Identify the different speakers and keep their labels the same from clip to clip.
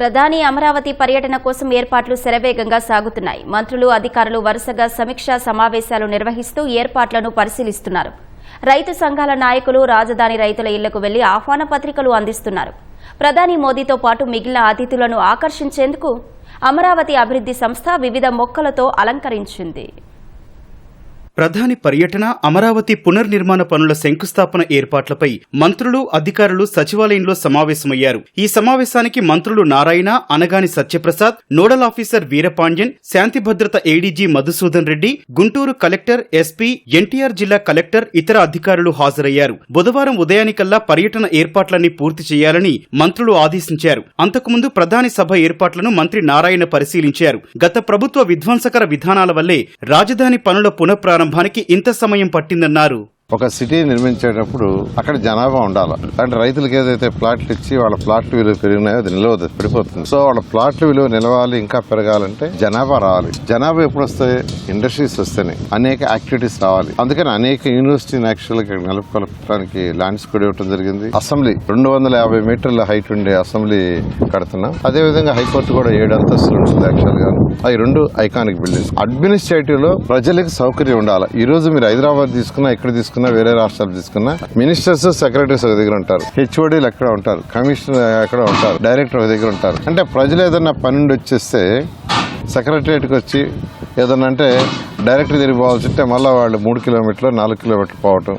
Speaker 1: ప్రధాని అమరావతి పర్యటన కోసం ఏర్పాట్లు శరవేగంగా సాగుతున్నాయి. మంత్రులు అధికారులు వరుసగా సమీక్షా సమావేశాలు నిర్వహిస్తూ ఏర్పాట్లను పరిశీలిస్తున్నారు. రైతు సంఘాల నాయకులు రాజధాని రైతుల ఇళ్ళకు వెళ్ళి ఆహ్వాన పత్రికలు అందిస్తున్నారు. ప్రధాని మోదీతో పాటు మిగిలిన అతిథులను ఆకర్షించేందుకు అమరావతి అభివృద్ధి సంస్థ వివిధ మొక్కలతో అలంకరించింది.
Speaker 2: ప్రధాని పర్యటన అమరావతి పునర్నిర్మాణ పనుల శంకుస్థాపన ఏర్పాట్లపై మంత్రులు అధికారులు సచివాలయంలో సమావేశమయ్యారు. ఈ సమావేశానికి మంత్రులు నారాయణ అనగాని సత్యప్రసాద్ నోడల్ ఆఫీసర్ వీరపాండ్యన్ శాంతి భద్రత ADG Madhusudan Reddy Guntur collector SP NTR జిల్లా కలెక్టర్ ఇతర అధికారులు హాజరయ్యారు. బుధవారం ఉదయానికల్లా పర్యటన ఏర్పాట్లన్నీ పూర్తి చేయాలని మంత్రులు ఆదేశించారు. అంతకుముందు ప్రధాని సభ ఏర్పాట్లను మంత్రి నారాయణ పరిశీలించారు. గత ప్రభుత్వ విధ్వంసకర విధానాల వల్లే రాజధాని పనుల ప్రారంభానికి ఇంత సమయం పట్టిందన్నారు.
Speaker 3: ఒక సిటీ నిర్మించేటప్పుడు అక్కడ జనాభా ఉండాలి. అంటే రైతులకు ఏదైతే ప్లాట్లు ఇచ్చి వాళ్ళ ప్లాట్ల విలువ పెరిగినాయో అది నిలవదు పడిపోతుంది. సో వాళ్ళ ప్లాట్ల విలువ నిలవాలి ఇంకా పెరగాలంటే జనాభా రావాలి. జనాభా ఎప్పుడు వస్తాయి? ఇండస్ట్రీస్ వస్తాయి అనేక యాక్టివిటీస్ రావాలి. అందుకని అనేక యూనివర్సిటీని యాక్చువల్గా నెలకొల్పడానికి ల్యాండ్స్ కూడా ఇవ్వడం జరిగింది. అసెంబ్లీ రెండు వందల యాభై మీటర్ల హైట్ ఉండే అసెంబ్లీ కడుతున్నాం. అదే విధంగా హైకోర్టు కూడా ఏడు అంతస్తులు ఉంటుంది యాక్చువల్గా. అవి రెండు ఐకానిక్ బిల్డింగ్స్ అడ్మినిస్ట్రేటివ్లో ప్రజలకు సౌకర్యం ఉండాలి. ఈ రోజు మీరు హైదరాబాద్ తీసుకున్నా ఇక్కడ తీసుకున్నా వేరే రాష్ట్రాలు తీసుకున్నా. మినిస్టర్స్ సెక్రటరీస్ ఒక దగ్గర ఉంటారు. హెచ్ఓడీలు ఎక్కడ ఉంటారు? కమిషనర్ ఎక్కడ ఉంటారు? డైరెక్టర్ ఒక దగ్గర ఉంటారు. అంటే ప్రజలు ఏదైనా పని నుండి వచ్చేస్తే సెక్రటరియట్కి వచ్చి ఏదన్నా అంటే డైరెక్ట్ తిరిగి పోవాల్సి ఉంటే మళ్ళీ వాళ్ళు మూడు కిలోమీటర్లు నాలుగు కిలోమీటర్లు పోవటం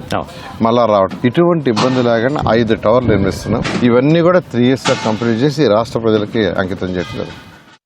Speaker 3: మళ్ళా రావటం. ఇటువంటి ఇబ్బంది లేకుండా ఐదు టవర్లు నిర్మిస్తున్నాం. ఇవన్నీ కూడా త్రీ ఇయర్స్ కంప్లీట్ చేసి రాష్ట్ర ప్రజలకి అంకితం చేయట్లేదు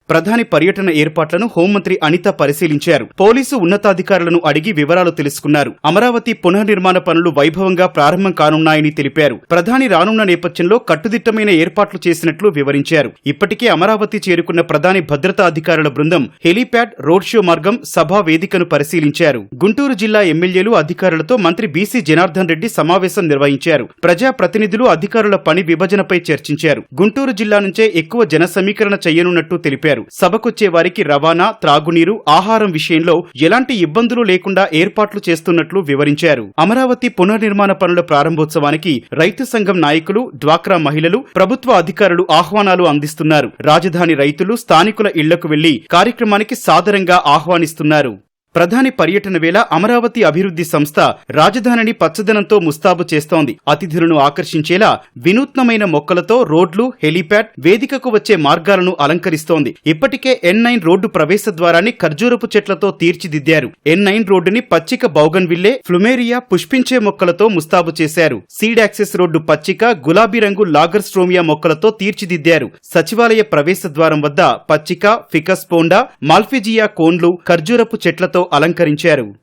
Speaker 2: ప్రధాని పర్యటన ఏర్పాట్లను హోంమంత్రి అనిత పరిశీలించారు. పోలీసు ఉన్నతాధికారులను అడిగి వివరాలు తెలుసుకున్నారు. అమరావతి పునర్నిర్మాణ పనులు వైభవంగా ప్రారంభం కానున్నాయని తెలిపారు. ప్రధాని రానున్న నేపథ్యంలో కట్టుదిట్టమైన ఏర్పాట్లు చేసినట్లు వివరించారు. ఇప్పటికే అమరావతి చేరుకున్న ప్రధాని భద్రతా అధికారుల బృందం హెలీప్యాడ్ రోడ్ షో మార్గం సభా వేదికను పరిశీలించారు. గుంటూరు జిల్లా ఎమ్మెల్యేలు అధికారులతో మంత్రి బీసీ జనార్దన్ రెడ్డి సమావేశం నిర్వహించారు. ప్రజా ప్రతినిధులు అధికారుల పని విభజనపై చర్చించారు. గుంటూరు జిల్లా నుంచే ఎక్కువ జన సమీకరణ చేయనున్నట్టు తెలిపారు. తెలిపారు. సభకొచ్చే వారికి రవాణా త్రాగునీరు ఆహారం విషయంలో ఎలాంటి ఇబ్బందులు లేకుండా ఏర్పాట్లు చేస్తున్నట్లు వివరించారు. అమరావతి పునర్నిర్మాణ పనుల ప్రారంభోత్సవానికి రైతు సంఘం నాయకులు డ్వాక్రా మహిళలు ప్రభుత్వ అధికారులు ఆహ్వానాలు అందిస్తున్నారు. రాజధాని రైతులు స్థానికుల ఇళ్ళకు వెళ్ళి కార్యక్రమానికి సాదరంగా ఆహ్వానిస్తున్నారు. ప్రధాని పర్యటన వేళ అమరావతి అభివృద్ధి సంస్థ రాజధానిని పచ్చదనంతో ముస్తాబు చేస్తోంది. అతిథులను ఆకర్షించేలా వినూత్నమైన మొక్కలతో రోడ్లు హెలీప్యాడ్ వేదికకు వచ్చే మార్గాలను అలంకరిస్తోంది. ఇప్పటికే ఎన్ నైన్ రోడ్డు ప్రవేశ ద్వారాన్ని ఖర్జూరపు చెట్లతో తీర్చిదిద్దారు. ఎన్ నైన్ రోడ్డుని పచ్చిక బౌగన్విల్లే ఫ్లుమేరియా పుష్పించే మొక్కలతో ముస్తాబు చేశారు. సీడ్ యాక్సెస్ రోడ్డు పచ్చిక గులాబీ రంగు లాగర్ స్ట్రోమియా మొక్కలతో తీర్చిదిద్దారు. సచివాలయ ప్రవేశ ద్వారం వద్ద పచ్చిక ఫికస్ పోండా మాల్ఫిజియా కోన్లు ఖర్జూరపు చెట్లతో అలంకరించారు.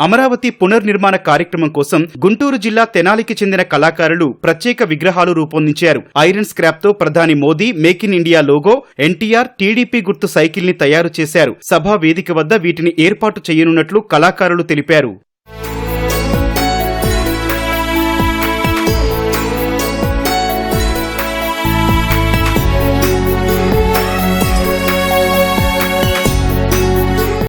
Speaker 2: అమరావతి పునర్నిర్మాణ కార్యక్రమం కోసం గుంటూరు జిల్లా తెనాలికి చెందిన కళాకారులు ప్రత్యేక విగ్రహాలు రూపొందించారు. ఐరన్ స్క్రాప్తో ప్రధాని Modi make in India logo NTR TDP గుర్తు సైకిల్ని తయారు చేశారు. సభా వేదిక వద్ద వీటిని ఏర్పాటు చేయనున్నట్లు కళాకారులు తెలిపారు.